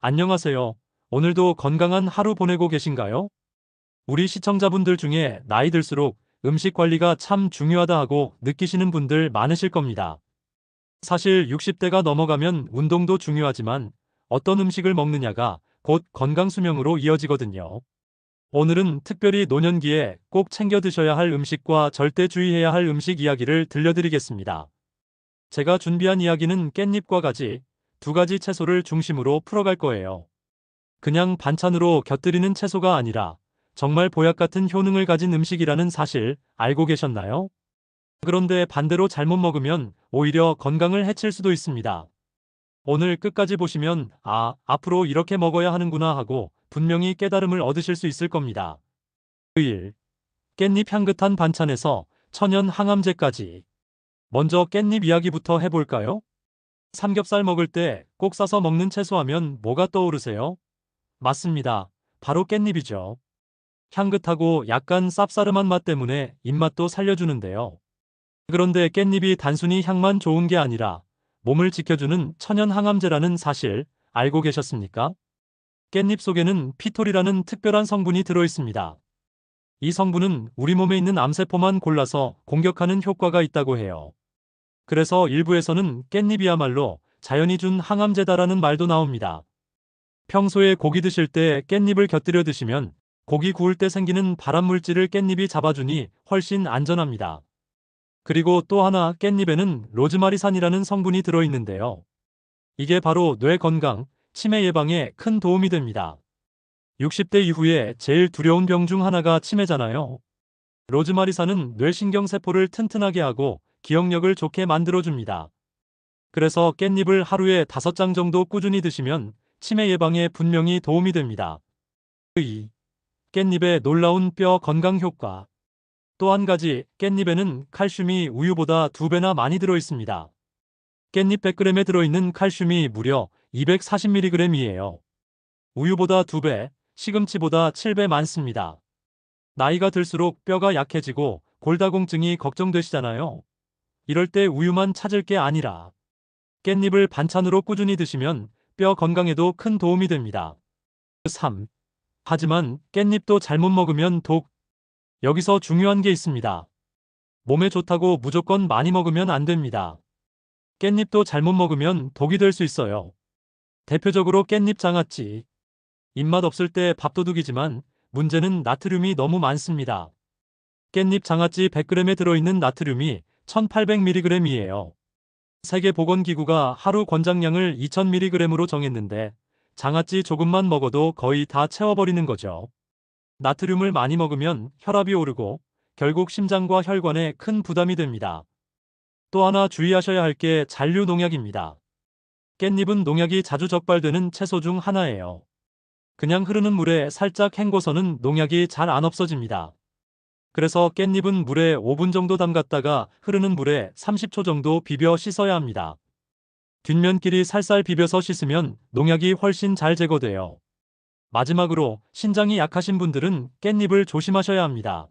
안녕하세요. 오늘도 건강한 하루 보내고 계신가요? 우리 시청자분들 중에 나이 들수록 음식 관리가 참 중요하다 하고 느끼시는 분들 많으실 겁니다. 사실 60대가 넘어가면 운동도 중요하지만 어떤 음식을 먹느냐가 곧 건강 수명으로 이어지거든요. 오늘은 특별히 노년기에 꼭 챙겨 드셔야 할 음식과 절대 주의해야 할 음식 이야기를 들려드리겠습니다. 제가 준비한 이야기는 깻잎과 가지, 두 가지 채소를 중심으로 풀어갈 거예요. 그냥 반찬으로 곁들이는 채소가 아니라 정말 보약 같은 효능을 가진 음식이라는 사실 알고 계셨나요? 그런데 반대로 잘못 먹으면 오히려 건강을 해칠 수도 있습니다. 오늘 끝까지 보시면 아, 앞으로 이렇게 먹어야 하는구나 하고 분명히 깨달음을 얻으실 수 있을 겁니다. 1. 깻잎 향긋한 반찬에서 천연 항암제까지. 먼저 깻잎 이야기부터 해볼까요? 삼겹살 먹을 때 꼭 싸서 먹는 채소하면 뭐가 떠오르세요? 맞습니다. 바로 깻잎이죠. 향긋하고 약간 쌉싸름한 맛 때문에 입맛도 살려주는데요. 그런데 깻잎이 단순히 향만 좋은 게 아니라 몸을 지켜주는 천연 항암제라는 사실 알고 계셨습니까? 깻잎 속에는 피톨이라는 특별한 성분이 들어 있습니다. 이 성분은 우리 몸에 있는 암세포만 골라서 공격하는 효과가 있다고 해요. 그래서 일부에서는 깻잎이야말로 자연이 준 항암제다라는 말도 나옵니다. 평소에 고기 드실 때 깻잎을 곁들여 드시면 고기 구울 때 생기는 발암물질을 깻잎이 잡아주니 훨씬 안전합니다. 그리고 또 하나 깻잎에는 로즈마리산이라는 성분이 들어있는데요. 이게 바로 뇌 건강, 치매 예방에 큰 도움이 됩니다. 60대 이후에 제일 두려운 병 중 하나가 치매잖아요. 로즈마리산은 뇌신경세포를 튼튼하게 하고 기억력을 좋게 만들어줍니다. 그래서 깻잎을 하루에 5장 정도 꾸준히 드시면 치매 예방에 분명히 도움이 됩니다. 2. 깻잎의 놀라운 뼈 건강 효과. 또 한 가지, 깻잎에는 칼슘이 우유보다 2배나 많이 들어 있습니다. 깻잎 100g에 들어있는 칼슘이 무려 240mg이에요. 우유보다 2배, 시금치보다 7배 많습니다. 나이가 들수록 뼈가 약해지고 골다공증이 걱정되시잖아요. 이럴 때 우유만 찾을 게 아니라 깻잎을 반찬으로 꾸준히 드시면 뼈 건강에도 큰 도움이 됩니다. 3. 하지만 깻잎도 잘못 먹으면 독. 여기서 중요한 게 있습니다. 몸에 좋다고 무조건 많이 먹으면 안 됩니다. 깻잎도 잘못 먹으면 독이 될 수 있어요. 대표적으로 깻잎 장아찌. 입맛 없을 때 밥도둑이지만 문제는 나트륨이 너무 많습니다. 깻잎 장아찌 100g에 들어있는 나트륨이 1800mg이에요. 세계보건기구가 하루 권장량을 2000mg으로 정했는데 장아찌 조금만 먹어도 거의 다 채워버리는 거죠. 나트륨을 많이 먹으면 혈압이 오르고 결국 심장과 혈관에 큰 부담이 됩니다. 또 하나 주의하셔야 할 게 잔류 농약입니다. 깻잎은 농약이 자주 적발되는 채소 중 하나예요. 그냥 흐르는 물에 살짝 헹궈서는 농약이 잘 안 없어집니다. 그래서 깻잎은 물에 5분 정도 담갔다가 흐르는 물에 30초 정도 비벼 씻어야 합니다. 뒷면끼리 살살 비벼서 씻으면 농약이 훨씬 잘 제거돼요. 마지막으로 신장이 약하신 분들은 깻잎을 조심하셔야 합니다.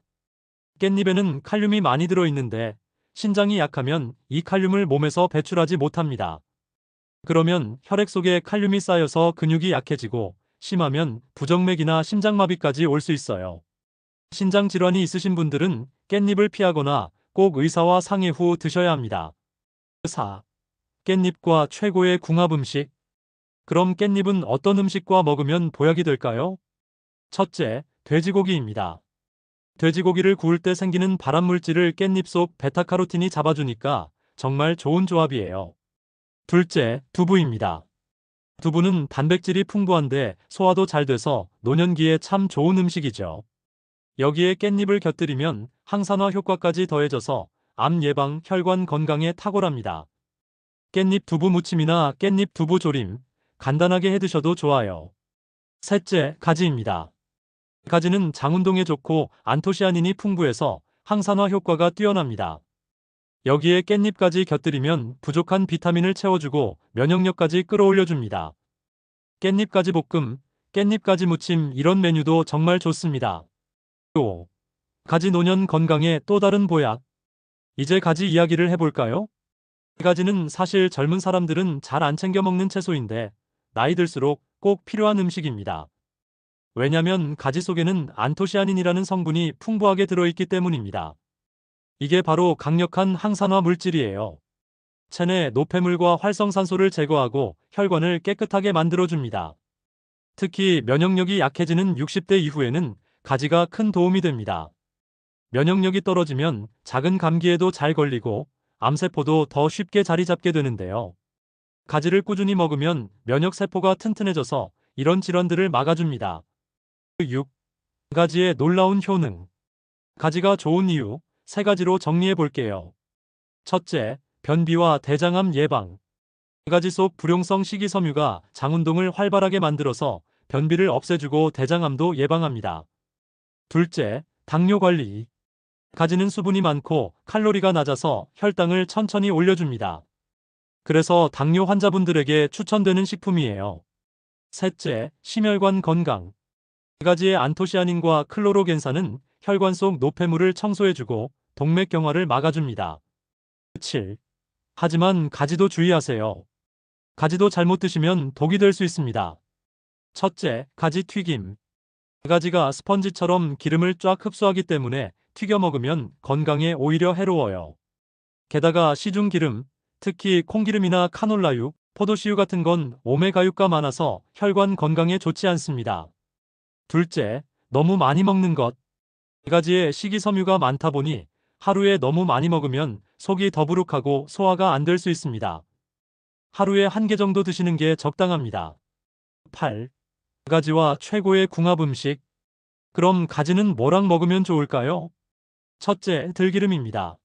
깻잎에는 칼륨이 많이 들어있는데 신장이 약하면 이 칼륨을 몸에서 배출하지 못합니다. 그러면 혈액 속에 칼륨이 쌓여서 근육이 약해지고 심하면 부정맥이나 심장마비까지 올 수 있어요. 신장 질환이 있으신 분들은 깻잎을 피하거나 꼭 의사와 상의 후 드셔야 합니다. 4. 깻잎과 최고의 궁합 음식. 그럼 깻잎은 어떤 음식과 먹으면 보약이 될까요? 첫째, 돼지고기입니다. 돼지고기를 구울 때 생기는 발암물질을 깻잎 속 베타카로틴이 잡아주니까 정말 좋은 조합이에요. 둘째, 두부입니다. 두부는 단백질이 풍부한데 소화도 잘 돼서 노년기에 참 좋은 음식이죠. 여기에 깻잎을 곁들이면 항산화 효과까지 더해져서 암 예방, 혈관 건강에 탁월합니다. 깻잎 두부 무침이나 깻잎 두부 조림, 간단하게 해 드셔도 좋아요. 셋째, 가지입니다. 가지는 장운동에 좋고 안토시아닌이 풍부해서 항산화 효과가 뛰어납니다. 여기에 깻잎까지 곁들이면 부족한 비타민을 채워주고 면역력까지 끌어올려줍니다. 깻잎까지 볶음, 깻잎까지 무침 이런 메뉴도 정말 좋습니다. 5. 가지 노년 건강에 또 다른 보약. 이제 가지 이야기를 해볼까요? 가지는 사실 젊은 사람들은 잘 안 챙겨 먹는 채소인데 나이 들수록 꼭 필요한 음식입니다. 왜냐면 가지 속에는 안토시아닌이라는 성분이 풍부하게 들어있기 때문입니다. 이게 바로 강력한 항산화 물질이에요. 체내 노폐물과 활성산소를 제거하고 혈관을 깨끗하게 만들어줍니다. 특히 면역력이 약해지는 60대 이후에는 가지가 큰 도움이 됩니다. 면역력이 떨어지면 작은 감기에도 잘 걸리고 암세포도 더 쉽게 자리 잡게 되는데요. 가지를 꾸준히 먹으면 면역세포가 튼튼해져서 이런 질환들을 막아줍니다. 6. 가지의 놀라운 효능. 가지가 좋은 이유 세 가지로 정리해 볼게요. 첫째, 변비와 대장암 예방. 가지 속 불용성 식이섬유가 장운동을 활발하게 만들어서 변비를 없애주고 대장암도 예방합니다. 둘째, 당뇨 관리. 가지는 수분이 많고 칼로리가 낮아서 혈당을 천천히 올려줍니다. 그래서 당뇨 환자분들에게 추천되는 식품이에요. 셋째, 심혈관 건강. 가지의 안토시아닌과 클로로겐산은 혈관 속 노폐물을 청소해주고 동맥 경화를 막아줍니다. 7. 하지만 가지도 주의하세요. 가지도 잘못 드시면 독이 될 수 있습니다. 첫째, 가지 튀김. 가지가 스펀지처럼 기름을 쫙 흡수하기 때문에 튀겨 먹으면 건강에 오히려 해로워요. 게다가 시중 기름, 특히 콩기름이나 카놀라유, 포도씨유 같은 건 오메가유가 많아서 혈관 건강에 좋지 않습니다. 둘째, 너무 많이 먹는 것. 이 가지에 식이섬유가 많다 보니 하루에 너무 많이 먹으면 속이 더부룩하고 소화가 안 될 수 있습니다. 하루에 한 개 정도 드시는 게 적당합니다. 8. 가지와 최고의 궁합 음식. 그럼 가지는 뭐랑 먹으면 좋을까요? 첫째, 들기름입니다.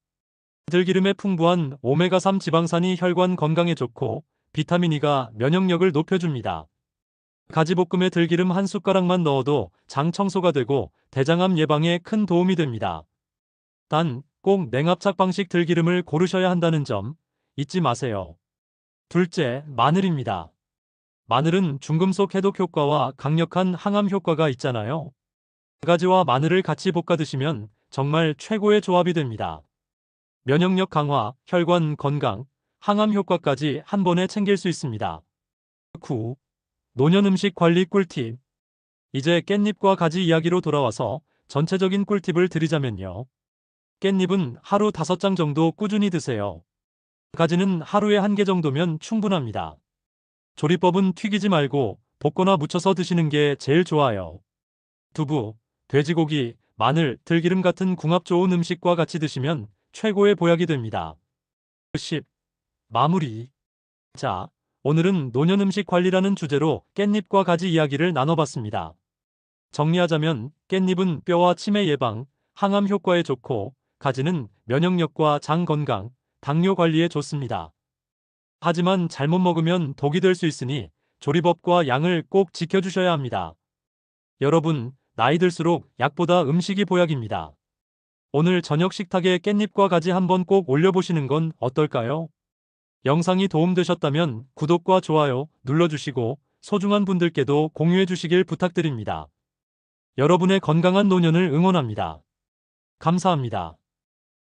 들기름에 풍부한 오메가3 지방산이 혈관 건강에 좋고 비타민 E가 면역력을 높여줍니다. 가지볶음에 들기름 한 숟가락만 넣어도 장 청소가 되고 대장암 예방에 큰 도움이 됩니다. 단, 꼭 냉압착 방식 들기름을 고르셔야 한다는 점 잊지 마세요. 둘째, 마늘입니다. 마늘은 중금속 해독 효과와 강력한 항암 효과가 있잖아요. 가지와 마늘을 같이 볶아 드시면 정말 최고의 조합이 됩니다. 면역력 강화, 혈관 건강, 항암 효과까지 한 번에 챙길 수 있습니다. 9. 노년 음식 관리 꿀팁. 이제 깻잎과 가지 이야기로 돌아와서 전체적인 꿀팁을 드리자면요. 깻잎은 하루 5장 정도 꾸준히 드세요. 가지는 하루에 한 개 정도면 충분합니다. 조리법은 튀기지 말고 볶거나 무쳐서 드시는 게 제일 좋아요. 두부, 돼지고기, 마늘, 들기름 같은 궁합 좋은 음식과 같이 드시면 최고의 보약이 됩니다. 10. 마무리. 자, 오늘은 노년 음식 관리라는 주제로 깻잎과 가지 이야기를 나눠봤습니다. 정리하자면 깻잎은 뼈와 치매 예방, 항암 효과에 좋고 가지는 면역력과 장 건강, 당뇨 관리에 좋습니다. 하지만 잘못 먹으면 독이 될 수 있으니 조리법과 양을 꼭 지켜주셔야 합니다. 여러분, 나이 들수록 약보다 음식이 보약입니다. 오늘 저녁 식탁에 깻잎과 가지 한번 꼭 올려보시는 건 어떨까요? 영상이 도움되셨다면 구독과 좋아요 눌러주시고 소중한 분들께도 공유해 주시길 부탁드립니다. 여러분의 건강한 노년을 응원합니다. 감사합니다.